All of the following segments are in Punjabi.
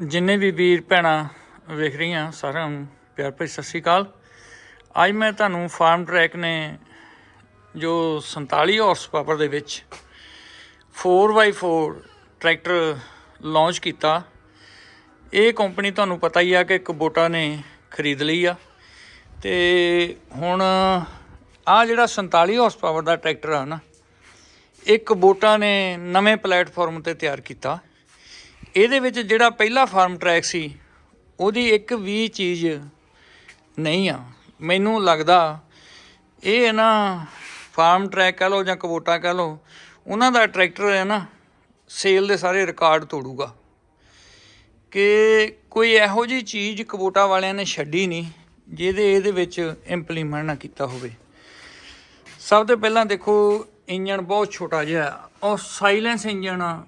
ਜਿੰਨੇ ਵੀ ਵੀਰ ਭੈਣਾਂ ਵੇਖ ਰਹੀਆਂ ਸਾਰਿਆਂ ਨੂੰ ਪਿਆਰ ਭਰੀ ਸਤਿ ਸ਼੍ਰੀ ਅਕਾਲ। ਅੱਜ ਮੈਂ ਤੁਹਾਨੂੰ ਫਾਰਮ ਟਰੈਕ ਨੇ ਜੋ 47 ਹਾਰਸ ਪਾਵਰ ਦੇ ਵਿੱਚ 4x4 ਟਰੈਕਟਰ ਲਾਂਚ ਕੀਤਾ। ਇਹ ਕੰਪਨੀ ਤੁਹਾਨੂੰ ਪਤਾ ਹੀ ਆ ਕਿ ਕੁਬੋਟਾ ਨੇ ਖਰੀਦ ਲਈ ਆ। ਤੇ ਹੁਣ ਆ ਜਿਹੜਾ 47 ਹਾਰਸ ਪਾਵਰ ਦਾ ਟਰੈਕਟਰ ਆ ਨਾ, ਇੱਕ ਕੁਬੋਟਾ ਨੇ ਨਵੇਂ ਪਲੇਟਫਾਰਮ ਤੇ ਤਿਆਰ ਕੀਤਾ। ਇਹਦੇ ਵਿੱਚ ਜਿਹੜਾ ਪਹਿਲਾ ਫਾਰਮ ਟਰੈਕ ਸੀ, ਉਹਦੀ ਇੱਕ ਵੀ ਚੀਜ਼ ਨਹੀਂ ਆ। ਮੈਨੂੰ ਲੱਗਦਾ ਇਹ ਨਾ ਫਾਰਮ ਟਰੈਕ ਕਹ ਲਓ ਜਾਂ ਕਬੋਟਾ ਕਹ ਲਓ, ਉਹਨਾਂ ਦਾ ਟਰੈਕਟਰ ਹੈ ਨਾ, ਸੇਲ ਦੇ ਸਾਰੇ ਰਿਕਾਰਡ ਤੋੜੂਗਾ। ਕਿ ਕੋਈ ਇਹੋ ਜੀ ਚੀਜ਼ ਕਬੋਟਾ ਵਾਲਿਆਂ ਨੇ ਛੱਡੀ ਨਹੀਂ, ਜਿਹਦੇ ਇਹਦੇ ਵਿੱਚ ਇੰਪਲੀਮੈਂਟ ਨਾ ਕੀਤਾ ਹੋਵੇ। ਸਭ ਤੋਂ ਪਹਿਲਾਂ ਦੇਖੋ ਇੰਜਨ ਬਹੁਤ ਛੋਟਾ ਜਿਹਾ ਹੈ ਔਰ ਸਾਇਲੈਂਸ ਇੰਜਨ ਆ।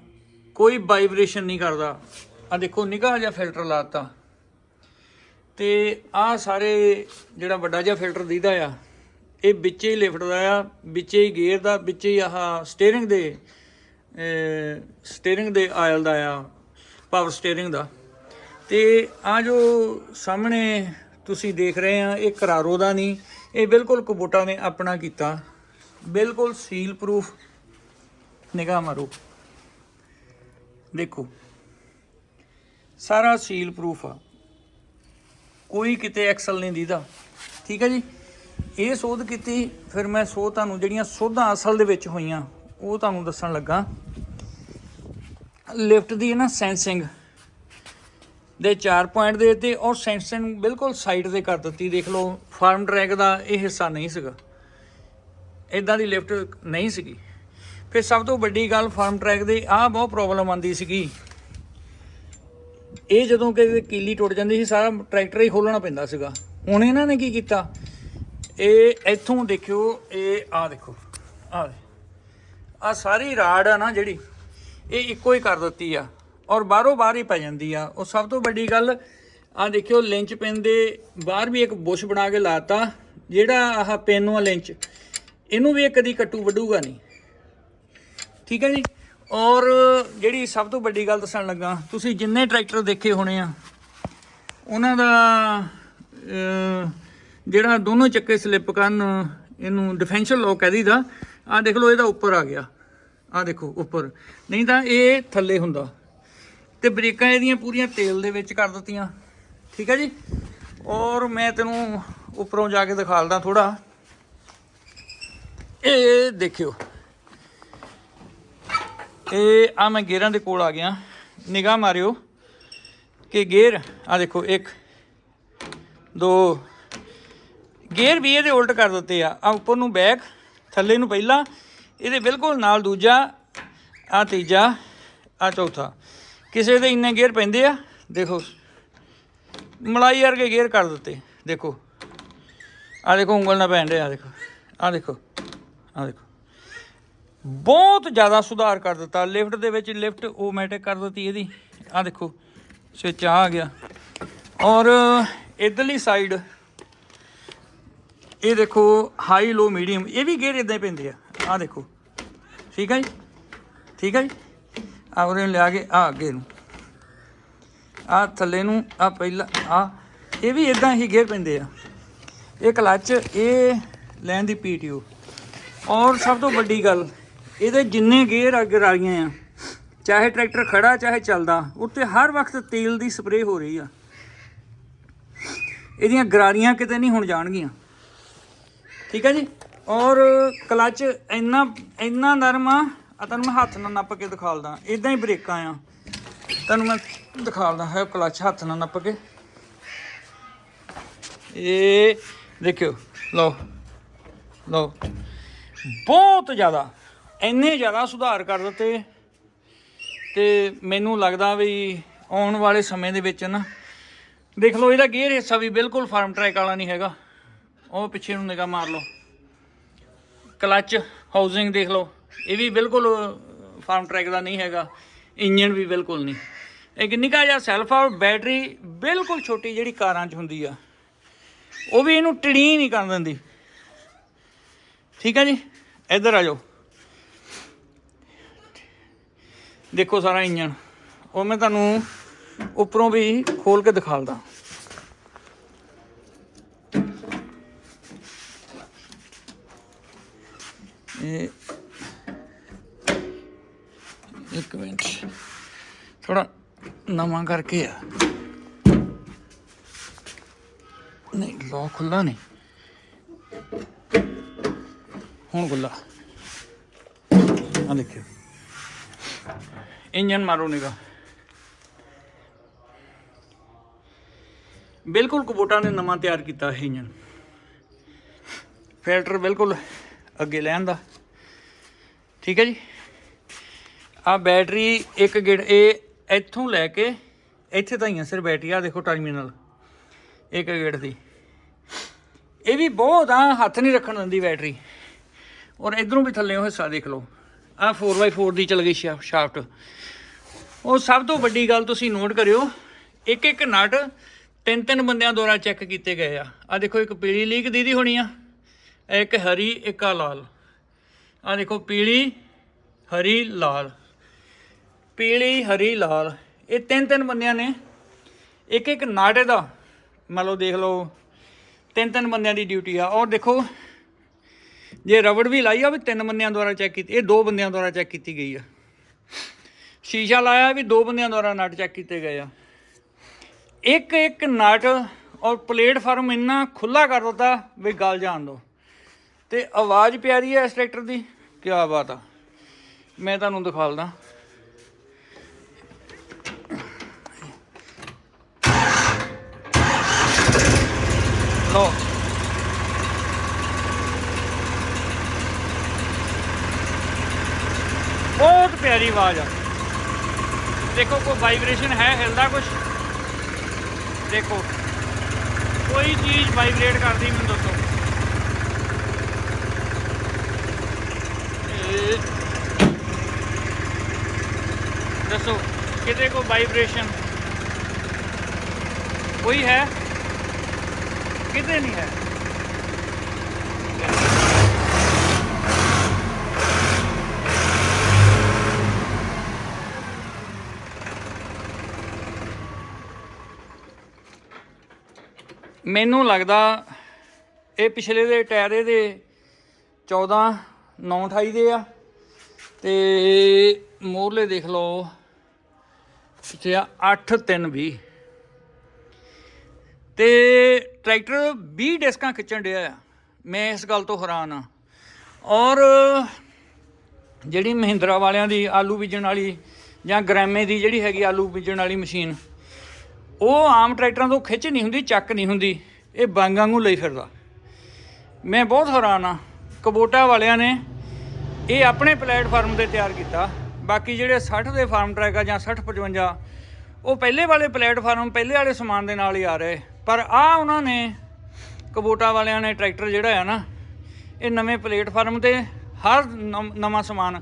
ਕੋਈ ਵਾਈਬ੍ਰੇਸ਼ਨ ਨਹੀਂ ਕਰਦਾ। ਆ ਦੇਖੋ, ਨਿਗਾਹ ਜਿਹਾ ਫਿਲਟਰ ਲਾਤਾ ਤੇ ਆ ਸਾਰੇ ਜਿਹੜਾ ਵੱਡਾ ਜਿਹਾ ਫਿਲਟਰ ਦੀਦਾ ਆ, ਇਹ ਵਿੱਚੇ ਹੀ ਲਿਫਟ ਦਾ ਆ, ਵਿੱਚੇ ਹੀ ਗੇਅਰ ਦਾ, ਵਿੱਚੇ ਹੀ ਆਹ ਸਟੀਅਰਿੰਗ ਦੇ ਸਟੀਅਰਿੰਗ ਦੇ ਆਇਲ ਦਾ ਆ ਪਾਵਰ ਸਟੀਅਰਿੰਗ ਦਾ। ਤੇ ਆ ਜੋ ਸਾਹਮਣੇ ਤੁਸੀਂ ਦੇਖ ਰਹੇ ਆ, ਇਹ ਕਰਾਰੋ ਦਾ ਨਹੀਂ, ਇਹ ਬਿਲਕੁਲ ਕਬੂਟਾ ਨੇ ਆਪਣਾ ਕੀਤਾ। ਬਿਲਕੁਲ ਸੀਲ ਪ੍ਰੂਫ ਨਿਗਾਹ ਮਾਰੋ। ਦੇਖੋ, ਸਾਰਾ ਸੀਲ ਪ੍ਰੂਫ ਆ। ਕੋਈ ਕਿਤੇ ਐਕਸਲ ਨਹੀਂ ਦੀਦਾ। ਠੀਕ ਹੈ ਜੀ? ਇਹ ਸੋਧ ਕੀਤੀ, ਫਿਰ ਮੈਂ ਸੋ ਤੁਹਾਨੂੰ ਜਿਹੜੀਆਂ ਸੋਧਾਂ ਅਸਲ ਦੇ ਵਿੱਚ ਹੋਈਆਂ, ਉਹ ਤੁਹਾਨੂੰ ਦੱਸਣ ਲੱਗਾ। ਲਿਫਟ ਦੀ ਨਾ ਸੈਂਸਿੰਗ ਦੇ 4 ਪੁਆਇੰਟ ਦੇ ਦਿੱਤੇ ਔਰ ਸੈਂਸਿੰਗ ਬਿਲਕੁਲ ਸਾਈਡ ਤੇ ਕਰ ਦਿੱਤੀ। ਦੇਖ ਲਓ, ਫਾਰਮ ਟਰੈਕ ਦਾ ਇਹ ਹਿੱਸਾ ਨਹੀਂ ਸੀਗਾ। ਇਦਾਂ ਦੀ ਲਿਫਟ ਨਹੀਂ ਸੀਗੀ। ਫਿਰ ਸਭ ਤੋਂ ਵੱਡੀ ਗੱਲ ਫਾਰਮ ਟਰੈਕ ਦੇ ਆਹ ਬਹੁਤ ਪ੍ਰੋਬਲਮ ਆਂਦੀ ਸੀਗੀ। ਇਹ ਜਦੋਂ ਕਿ ਕੀਲੀ ਟੁੱਟ ਜਾਂਦੀ ਸੀ, ਸਾਰਾ ਟਰੈਕਟਰ ਹੀ ਖੋਲਣਾ ਪੈਂਦਾ ਸੀਗਾ। ਹੁਣ ਇਹਨਾਂ ਨੇ ਕੀ ਕੀਤਾ? ਇਹ ਇੱਥੋਂ ਦੇਖਿਓ, ਇਹ ਆ ਦੇਖੋ ਆ ਆ ਸਾਰੀ ਰਾੜ ਆ ਨਾ ਜਿਹੜੀ, ਇਹ ਇੱਕੋ ਹੀ ਕਰ ਦਿੱਤੀ ਆ ਔਰ ਬਾਹਰੋਂ ਬਾਹਰ ਹੀ ਪੈ ਜਾਂਦੀ ਆ। ਉਹ ਸਭ ਤੋਂ ਵੱਡੀ ਗੱਲ ਆ ਦੇਖਿਓ ਲਿੰਚ ਪਿੰਨ ਦੇ ਬਾਹਰ ਵੀ ਇੱਕ ਬੁਸ਼ ਬਣਾ ਕੇ ਲਾਤਾ, ਜਿਹੜਾ ਆਹ ਪਿੰਨ ਆ ਲਿੰਚ ਇਹਨੂੰ ਵੀ ਇਹ ਕਦੀ ਕੱਟੂ ਵੱਡੂਗਾ ਨਹੀਂ। ਠੀਕ ਹੈ ਜੀ? ਔਰ ਜਿਹੜੀ ਸਭ ਤੋਂ ਵੱਡੀ ਗੱਲ ਦੱਸਣ ਲੱਗਾ, ਤੁਸੀਂ ਜਿੰਨੇ ਟਰੈਕਟਰ ਦੇਖੇ ਹੋਣੇ ਆ, ਉਹਨਾਂ ਦਾ ਜਿਹੜਾ ਦੋਨੋਂ ਚੱਕੇ ਸਲਿੱਪ ਕਰਨ, ਇਹਨੂੰ ਡਿਫੈਂਸ਼ਲ ਲੋਕ ਕਹਿ ਦੀਦਾ ਆ ਦੇਖ ਲਓ, ਇਹਦਾ ਉੱਪਰ ਆ ਗਿਆ। ਆ ਦੇਖੋ, ਉੱਪਰ। ਨਹੀਂ ਤਾਂ ਇਹ ਥੱਲੇ ਹੁੰਦਾ। ਤੇ ਬ੍ਰੇਕਾਂ ਇਹਦੀਆਂ ਪੂਰੀਆਂ ਤੇਲ ਦੇ ਵਿੱਚ ਕਰ ਦਿੱਤੀਆਂ। ਠੀਕ ਹੈ ਜੀ? ਔਰ ਮੈਂ ਤੈਨੂੰ ਉੱਪਰੋਂ ਜਾ ਕੇ ਦਿਖਾਲਦਾ ਥੋੜਾ ਇਹ ਦੇਖਿਓ। ਇਹ ਆ ਮੈਂ ਗੇਅਰਾਂ ਦੇ ਕੋਲ ਆ ਗਿਆ। ਨਿਗਾਹ ਮਾਰਿਓ ਕਿ ਗੇਅਰ ਆ ਦੇਖੋ 1 2 ਗੇਅਰ ਵੀ ਇਹਦੇ ਉਲਟ ਕਰ ਦਿੱਤੇ ਆ। ਆ ਉੱਪਰ ਨੂੰ ਬੈਕ, ਥੱਲੇ ਨੂੰ ਪਹਿਲਾ, ਇਹਦੇ ਬਿਲਕੁਲ ਨਾਲ ਦੂਜਾ, ਆ ਤੀਜਾ, ਆ ਚੌਥਾ। ਕਿਸੇ ਦੇ ਇੰਨੇ ਗੇਅਰ ਪੈਂਦੇ ਆ, ਦੇਖੋ, ਮਲਾਈ ਵਰਗੇ ਗੇਅਰ ਕਰ ਦਿੱਤੇ, ਦੇਖੋ। ਆ ਦੇਖੋ, ਉਂਗਲ ਨਾਲ ਪੈਣ ਰਿਹਾ ਆ, ਦੇਖੋ। ਆ ਦੇਖੋ ਆ ਦੇਖੋ। ਬਹੁਤ ਜ਼ਿਆਦਾ ਸੁਧਾਰ ਕਰ ਦਿੱਤਾ। ਲਿਫਟ ਦੇ ਵਿੱਚ ਲਿਫਟ ਆਟੋਮੈਟਿਕ ਕਰ ਦਿੱਤੀ ਇਹਦੀ। ਆ ਦੇਖੋ ਸਵਿਚ ਆ ਗਿਆ। ਔਰ ਇਧਰਲੀ ਸਾਈਡ ਇਹ ਦੇਖੋ ਹਾਈ ਲੋ ਮੀਡੀਅਮ ਇਹ ਵੀ ਗੇਅਰ ਇਦਾਂ ਹੀ ਪੈਂਦੇ ਆ। ਆ ਦੇਖੋ। ਠੀਕ ਹੈ ਜੀ? ਠੀਕ ਹੈ ਜੀ? ਆ ਉਰੇ ਲਿਆ ਕੇ ਆ ਅੱਗੇ ਨੂੰ। ਆ ਥੱਲੇ ਨੂੰ ਆ ਪਹਿਲਾ ਆ ਇਹ ਵੀ ਇਦਾਂ ਹੀ ਗੇਅਰ ਪੈਂਦੇ ਆ। ਇਹ ਕਲੱਚ ਇਹ ਲੈਣ ਦੀ ਪੀਟੀਓ। ਔਰ ਸਭ ਤੋਂ ਵੱਡੀ ਗੱਲ ਇਹਦੇ ਜਿੰਨੇ ਗੇਅਰ ਗਰਾਰੀਆਂ ਆ, ਚਾਹੇ ਟਰੈਕਟਰ ਖੜਾ, ਚਾਹੇ ਚੱਲਦਾ, ਉੱਤੇ ਹਰ ਵਕਤ ਤੇਲ ਦੀ ਸਪਰੇਅ ਹੋ ਰਹੀ ਆ। ਇਹਦੀਆਂ ਗਰਾਰੀਆਂ ਕਿਤੇ ਨਹੀਂ ਹੁਣ ਜਾਣਗੀਆਂ। ਠੀਕ ਹੈ ਜੀ? ਔਰ ਕਲਚ ਇੰਨਾ ਇੰਨਾ ਨਰਮ ਆ ਆ ਤੁਹਾਨੂੰ ਮੈਂ ਹੱਥ ਨਾਲ ਨੱਪ ਕੇ ਦਿਖਾਲਦਾ। ਇਦਾਂ ਹੀ ਬ੍ਰੇਕਾਂ ਆ। ਤੁਹਾਨੂੰ ਮੈਂ ਦਿਖਾਲਦਾ ਹੈ ਕਲਚ ਹੱਥ ਨਾਲ ਨੱਪ ਕੇ। ਇਹ ਦੇਖਿਓ, ਲਓ ਲਓ। ਬਹੁਤ ਜ਼ਿਆਦਾ। ਇੰਨੇ ਜ਼ਿਆਦਾ ਸੁਧਾਰ ਕਰ ਦਿੱਤੇ ਤੇ ਮੈਨੂੰ ਲੱਗਦਾ ਵੀ ਆਉਣ ਵਾਲੇ ਸਮੇਂ ਦੇ ਵਿੱਚ ਨਾ, ਦੇਖ ਲਓ ਇਹਦਾ ਗੇਅਰ ਹਿੱਸਾ ਵੀ ਬਿਲਕੁਲ ਫਾਰਮ ਟਰੈਕ ਵਾਲਾ ਨਹੀਂ ਹੈਗਾ। ਉਹ ਪਿੱਛੇ ਨੂੰ ਨਿਗਾਹ ਮਾਰ ਲਓ। ਕਲਚ ਹਾਊਸਿੰਗ ਦੇਖ ਲਓ, ਇਹ ਵੀ ਬਿਲਕੁਲ ਫਾਰਮ ਟਰੈਕ ਦਾ ਨਹੀਂ ਹੈਗਾ। ਇੰਜਨ ਵੀ ਬਿਲਕੁਲ ਨਹੀਂ। ਇੱਕ ਨਿੱਕਾ ਜਿਹਾ ਸੈਲਫ ਆ ਬੈਟਰੀ ਬਿਲਕੁਲ ਛੋਟੀ ਜਿਹੜੀ ਕਾਰਾਂ 'ਚ ਹੁੰਦੀ ਆ। ਉਹ ਵੀ ਇਹਨੂੰ ਟੜੀ ਨਹੀਂ ਕਰਨ ਦਿੰਦੀ। ਠੀਕ ਹੈ ਜੀ? ਇੱਧਰ ਆ ਜਾਓ। ਦੇਖੋ ਸਾਰਾ ਇੰਜਨ ਉਹ ਮੈਂ ਤੁਹਾਨੂੰ ਉੱਪਰੋਂ ਵੀ ਖੋਲ ਕੇ ਦਿਖਾਲਦਾ। ਇਹ ਇੱਕ ਮਿੰਟ। ਥੋੜਾ ਨਵਾਂ ਕਰਕੇ ਆ। ਨਹੀਂ ਲੋਕ ਖੁੱਲਾ ਨਹੀਂ। ਹੁਣ ਖੁੱਲਾ ਆ ਦੇਖਿਓ। ਇੰਜਨ ਮਾਰੋ ਨਿਗਾ। ਬਿਲਕੁਲ ਕੁਬੋਟਾ ਨੇ ਨਵਾਂ ਤਿਆਰ ਕੀਤਾ ਹੈ ਇੰਜਨ। ਫਿਲਟਰ ਬਿਲਕੁਲ ਅੱਗੇ ਲੈਣ ਦਾ ਠੀਕ ਹੈ ਜੀ। ਆ ਬੈਟਰੀ ਇੱਕ ਗਿੜ ਇਹ ਇੱਥੋਂ ਲੈ ਕੇ ਇੱਥੇ ਤਾਂ ਹੀ ਤਾਈਆਂ ਸਿਰ ਬੈਟਰੀ। ਆ ਦੇਖੋ ਟਰਮੀਨਲ। ਇੱਕ ਗਿੜ ਦੀ। ਇਹ ਵੀ ਬਹੁਤ ਆ, ਹੱਥ ਨਹੀਂ ਰੱਖਣ ਦਿੰਦੀ ਬੈਟਰੀ। ਔਰ ਇਧਰੋਂ ਵੀ ਥੱਲੇ ਉਹ ਹਿੱਸਾ ਦੇਖ ਲਓ। ਆ 4x4 ਦੀ ਚਲ ਗਈ ਸ਼ਾ- ਸ਼ਾਫਟ ਉਹ ਸਭ ਤੋਂ ਵੱਡੀ ਗੱਲ ਤੁਸੀਂ ਨੋਟ ਕਰਿਓ, ਇੱਕ ਇੱਕ ਨਟ ਤਿੰਨ ਤਿੰਨ ਬੰਦਿਆਂ ਦੁਆਰਾ ਚੈੱਕ ਕੀਤੇ ਗਏ ਆ। ਆ ਦੇਖੋ, ਇੱਕ ਪੀਲੀ ਲੀਕ ਦੀਦੀ ਹੋਣੀ ਆ, ਇੱਕ ਹਰੀ, ਇੱਕ ਆ ਲਾਲ। ਆ ਦੇਖੋ, ਪੀਲੀ, ਹਰੀ, ਲਾਲ। ਪੀਲੀ, ਹਰੀ, ਲਾਲ, ਇਹ ਤਿੰਨ ਤਿੰਨ ਬੰਦਿਆਂ ਨੇ ਇੱਕ ਇੱਕ ਨਾਟੇ ਦਾ, ਮੰਨ ਲਓ ਦੇਖ ਲਓ, ਤਿੰਨ ਤਿੰਨ ਬੰਦਿਆਂ ਦੀ ਡਿਊਟੀ ਆ। ਔਰ ਦੇਖੋ ਜੇ ਰਬੜ ਵੀ ਲਾਈ ਆ ਵੀ ਤਿੰਨ ਬੰਦਿਆਂ ਦੁਆਰਾ ਚੈੱਕ ਕੀਤੀ, ਇਹ ਦੋ ਬੰਦਿਆਂ ਦੁਆਰਾ ਚੈੱਕ ਕੀਤੀ ਗਈ ਆ। ਸ਼ੀਸ਼ਾ ਲਾਇਆ ਵੀ ਦੋ ਬੰਦਿਆਂ ਦੁਆਰਾ ਨਟ ਚੈੱਕ ਕੀਤੇ ਗਏ ਆ। ਇੱਕ ਇੱਕ ਨਟ ਔਰ ਪਲੇਟਫਾਰਮ ਇੰਨਾ ਖੁੱਲਾ ਕਰ ਦਿੱਤਾ ਵੀ ਗੱਲ ਜਾਣ ਦੋ। ਤੇ ਆਵਾਜ਼ ਪਿਆਰੀ ਹੈ ਇਸ ਟਰੈਕਟਰ ਦੀ ਕੀ ਬਾਤ ਆ। ਮੈਂ ਤੁਹਾਨੂੰ ਦਿਖਾਲਦਾ। ਲੋ ਬਹੁਤ ਪਿਆਰੀ ਆਵਾਜ਼ ਆ ਦੇਖੋ ਕੋਈ ਵਾਈਬ੍ਰੇਸ਼ਨ ਹੈ ਹਿਲਦਾ ਕੁਝ ਦੇਖੋ ਕੋਈ ਚੀਜ਼ ਵਾਈਬ੍ਰੇਟ ਕਰਦੀ ਮੈਨੂੰ ਦੱਸੋ ਇਹ ਦੱਸੋ ਕਿਤੇ ਕੋਈ ਵਾਈਬ੍ਰੇਸ਼ਨ ਕੋਈ ਹੈ ਕਿਤੇ ਮੈਨੂੰ ਲੱਗਦਾ ਇਹ ਪਿਛਲੇ ਦੇ ਟਾਇਰ ਇਹਦੇ 14 928 ਦੇ ਆ। ਤੇ ਮੋਰਲੇ ਦੇਖ ਲਓ। ਪਿੱਛੇ ਆ 8320 ਤੇ ਟਰੈਕਟਰ 20 ਡਿਸਕਾਂ ਖਿੱਚਣ ਡਿਆ ਆ। ਮੈਂ ਇਸ ਗੱਲ ਤੋਂ ਹੈਰਾਨ ਆ। ਔਰ ਜਿਹੜੀ ਮਹਿੰਦਰਾ ਵਾਲਿਆਂ ਦੀ ਆਲੂ ਬੀਜਣ ਵਾਲੀ ਜਾਂ ਗ੍ਰਾਮੇ ਦੀ ਜਿਹੜੀ ਹੈਗੀ ਆਲੂ ਬੀਜਣ ਵਾਲੀ ਮਸ਼ੀਨ ਉਹ ਆਮ ਟਰੈਕਟਰਾਂ ਤੋਂ ਖਿੱਚ ਨਹੀਂ ਹੁੰਦੀ, ਚੱਕ ਨਹੀਂ ਹੁੰਦੀ। ਇਹ ਬਾਂਗਾਂ ਨੂੰ ਲਈ ਫਿਰਦਾ। ਮੈਂ ਬਹੁਤ ਹੈਰਾਨ ਆ ਕਬੋਟਾ ਵਾਲਿਆਂ ਨੇ ਇਹ ਆਪਣੇ ਪਲੇਟਫਾਰਮ ਤੇ ਤਿਆਰ ਕੀਤਾ। ਬਾਕੀ ਜਿਹੜੇ 60 ਦੇ ਫਾਰਮ ਟਰੈਕ ਆ ਜਾਂ 60 55 ਉਹ ਪਹਿਲੇ ਵਾਲੇ ਪਲੇਟਫਾਰਮ, ਪਹਿਲੇ ਵਾਲੇ ਸਮਾਨ ਦੇ ਨਾਲ ਹੀ ਆ ਰਹੇ। ਪਰ ਆ ਉਹਨਾਂ ਨੇ, ਕਬੋਟਾ ਵਾਲਿਆਂ ਨੇ ਟਰੈਕਟਰ ਜਿਹੜਾ ਆ ਨਾ, ਇਹ ਨਵੇਂ ਪਲੇਟਫਾਰਮ ਤੇ ਹਰ ਨਮ- ਨਵਾਂ ਸਮਾਨ।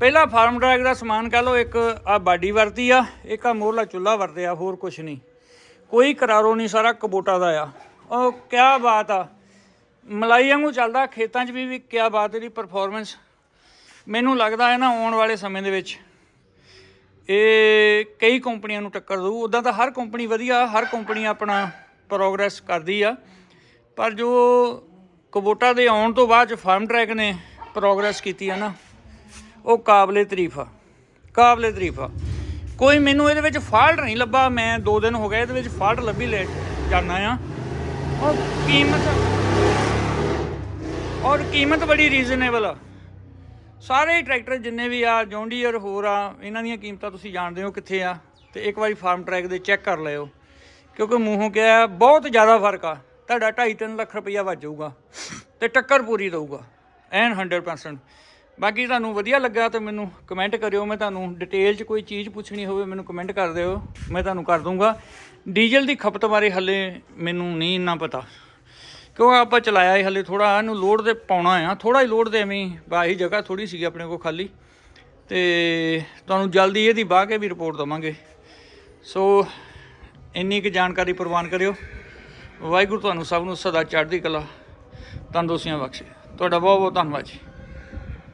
ਪਹਿਲਾ ਫਾਰਮ ਟਰੈਕ ਦਾ ਸਮਾਨ ਕਹ ਲਓ, ਇੱਕ ਆ ਬਾਡੀ ਵਰਤੀ ਆ, ਇੱਕ ਆ ਮੋਹਰਲਾ ਚੁੱਲਾ ਵਰਤਿਆ, ਹੋਰ ਕੁਝ ਨਹੀਂ। ਕੋਈ ਕਰਾਰੋ ਨਹੀਂ, ਸਾਰਾ ਕਬੋਟਾ ਦਾ ਆ। ਉਹ ਕਿਆ ਬਾਤ ਆ। ਮਲਾਈ ਵਾਂਗੂ ਚੱਲਦਾ, ਖੇਤਾਂ 'ਚ ਵੀ ਵੀ ਕਿਆ ਬਾਤ ਇਹਦੀ ਪਰਫਾਰਮੈਂਸ ਮੈਨੂੰ ਲੱਗਦਾ ਹੈ ਨਾ, ਆਉਣ ਵਾਲੇ ਸਮੇਂ ਦੇ ਵਿੱਚ ਇਹ ਕਈ ਕੰਪਨੀਆਂ ਨੂੰ ਟੱਕਰ ਦਊ। ਉਦਾਂ ਤਾਂ ਹਰ ਕੰਪਨੀ ਵਧੀਆ, ਹਰ ਕੰਪਨੀ ਆਪਣਾ ਪ੍ਰੋਗਰੈਸ ਕਰਦੀ ਆ। ਪਰ ਜੋ ਕਬੋਟਾ ਦੇ ਆਉਣ ਤੋਂ ਬਾਅਦ ਫਾਰਮ ਟਰੈਕ ਨੇ ਪ੍ਰੋਗਰੈਸ ਕੀਤੀ ਆ ਨਾ, ਉਹ ਕਾਬਲੇ ਤਾਰੀਫ ਆ। ਕਾਬਲੇ ਤਾਰੀਫ ਆ। ਕੋਈ ਮੈਨੂੰ ਇਹਦੇ ਵਿੱਚ ਫਾਲਟ ਨਹੀਂ ਲੱਭਾ। ਮੈਂ 2 ਦਿਨ ਹੋ ਗਏ ਇਹਦੇ ਵਿੱਚ ਫਾਲਟ ਲੱਭੀ ਲੈ ਜਾਣਾ ਆ। ਔਰ ਕੀਮਤ ਔਰ ਕੀਮਤ ਬੜੀ ਰੀਜ਼ਨੇਬਲ ਆ। ਸਾਰੇ ਹੀ ਟਰੈਕਟਰ ਜਿੰਨੇ ਵੀ ਆ ਜੌਂਡੀਅਰ ਹੋਰ ਆ, ਇਹਨਾਂ ਦੀਆਂ ਕੀਮਤਾਂ ਤੁਸੀਂ ਜਾਣਦੇ ਹੋ ਕਿੱਥੇ ਆ। ਤੇ ਇੱਕ ਵਾਰੀ ਫਾਰਮ ਟਰੈਕ ਦੇ ਚੈੱਕ ਕਰ ਲਿਓ। ਕਿਉਂਕਿ ਮੂੰਹੋਂ ਕਿਹਾ ਬਹੁਤ ਜ਼ਿਆਦਾ ਫ਼ਰਕ ਆ। ਤੁਹਾਡਾ 2.5 ਲੱਖ ਰੁਪਈਆ ਵੱਜ ਜਾਊਗਾ ਤੇ ਟੱਕਰ ਪੂਰੀ ਦਊਗਾ। ਐਨ 100% ਬਾਕੀ ਤੁਹਾਨੂੰ ਵਧੀਆ ਲੱਗਾ ਤੇ ਮੈਨੂੰ ਕਮੈਂਟ ਕਰਿਓ, ਮੈਂ ਤੁਹਾਨੂੰ ਡਿਟੇਲ 'ਚ ਕੋਈ ਚੀਜ਼ ਪੁੱਛਣੀ ਹੋਵੇ ਮੈਨੂੰ ਕਮੈਂਟ ਕਰ ਦਿਓ, ਮੈਂ ਤੁਹਾਨੂੰ ਕਰ ਦੂੰਗਾ। ਡੀਜ਼ਲ ਦੀ ਖਪਤ ਬਾਰੇ ਹੱਲੇ ਮੈਨੂੰ ਨਹੀਂ ਇੰਨਾ ਪਤਾ। ਕਿਉਂਕਿ ਆਪਾਂ ਚਲਾਇਆ ਹੀ ਹਲੇ ਥੋੜਾ ਇਹਨੂੰ ਲੋਡ ਤੇ ਪਾਉਣਾ ਆ ਥੋੜਾ ਹੀ ਲੋਡ ਤੇ ਐਵੇਂ ਬਾਹੀ ਜਗ੍ਹਾ ਥੋੜੀ ਸੀਗੀ ਆਪਣੇ ਕੋਲ ਖਾਲੀ। ਤੇ ਤੁਹਾਨੂੰ ਜਲਦੀ ਇਹਦੀ ਬਾਹ ਕੇ ਵੀ ਰਿਪੋਰਟ ਦਵਾਂਗੇ। ਸੋ ਇੰਨੀ ਕੁ ਜਾਣਕਾਰੀ ਪ੍ਰਵਾਨ ਕਰਿਓ। ਵਾਹਿਗੁਰੂ ਤੁਹਾਨੂੰ ਸਭ ਨੂੰ ਸਦਾ ਚੜ੍ਹਦੀ ਕਲਾ, ਤੰਦਰੁਸਤੀਆਂ ਬਖਸ਼ੇ। ਤੁਹਾਡਾ ਬਹੁਤ ਬਹੁਤ ਧੰਨਵਾਦ ਜੀ।